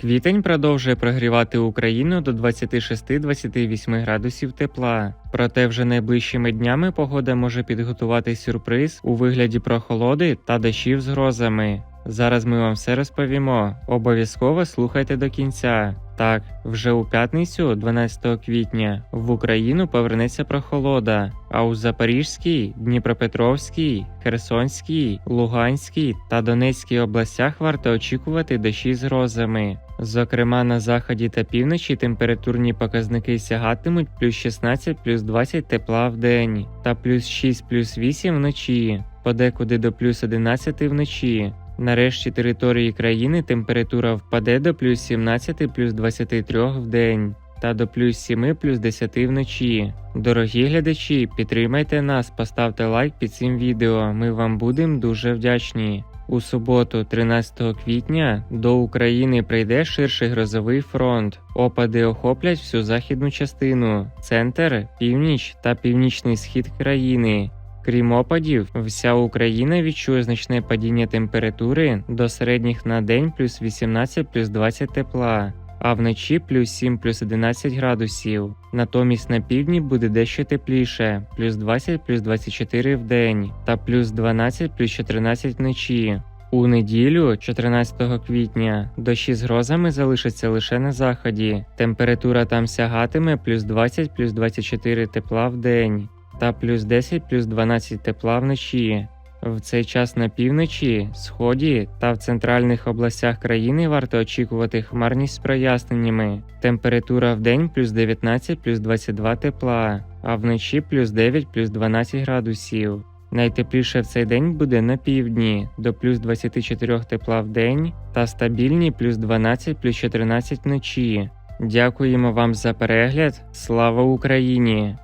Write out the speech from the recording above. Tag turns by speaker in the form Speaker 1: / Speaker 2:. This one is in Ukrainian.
Speaker 1: Квітень продовжує прогрівати Україну до 26-28 градусів тепла. Проте вже найближчими днями погода може підготувати сюрприз у вигляді прохолоди та дощів з грозами. Зараз ми вам все розповімо. Обов'язково слухайте до кінця. Так, вже у п'ятницю, 12 квітня, в Україну повернеться прохолода, а у Запорізькій, Дніпропетровській, Херсонській, Луганській та Донецькій областях варто очікувати дощі з грозами. Зокрема, на заході та півночі температурні показники сягатимуть плюс 16 плюс 20 тепла в день та плюс 6 плюс 8 вночі, подекуди до плюс 11 вночі. Нарешті території країни температура впаде до плюс 17 плюс 23 в день та до плюс 7 плюс 10 вночі. Дорогі глядачі, підтримайте нас, поставте лайк під цим відео. Ми вам будемо дуже вдячні. У суботу, 13 квітня, до України прийде ширший грозовий фронт. Опади охоплять всю західну частину, центр, північ та північний схід країни. Крім опадів, вся Україна відчує значне падіння температури до середніх на день плюс 18 плюс 20 тепла, а вночі плюс 7 плюс 11 градусів. Натомість на півдні буде дещо тепліше, плюс 20 плюс 24 в день та плюс 12 плюс 14 вночі. У неділю, 14 квітня, дощі з грозами залишаться лише на заході. Температура там сягатиме плюс 20 плюс 24 тепла в день та плюс 10 плюс 12 тепла вночі. В цей час на півночі, сході та в центральних областях країни варто очікувати хмарність з проясненнями. Температура в день плюс 19 плюс 22 тепла, а вночі плюс 9 плюс 12 градусів. Найтепліше в цей день буде на півдні до плюс 24 тепла в день та стабільні плюс 12 плюс 14 вночі. Дякуємо вам за перегляд. Слава Україні!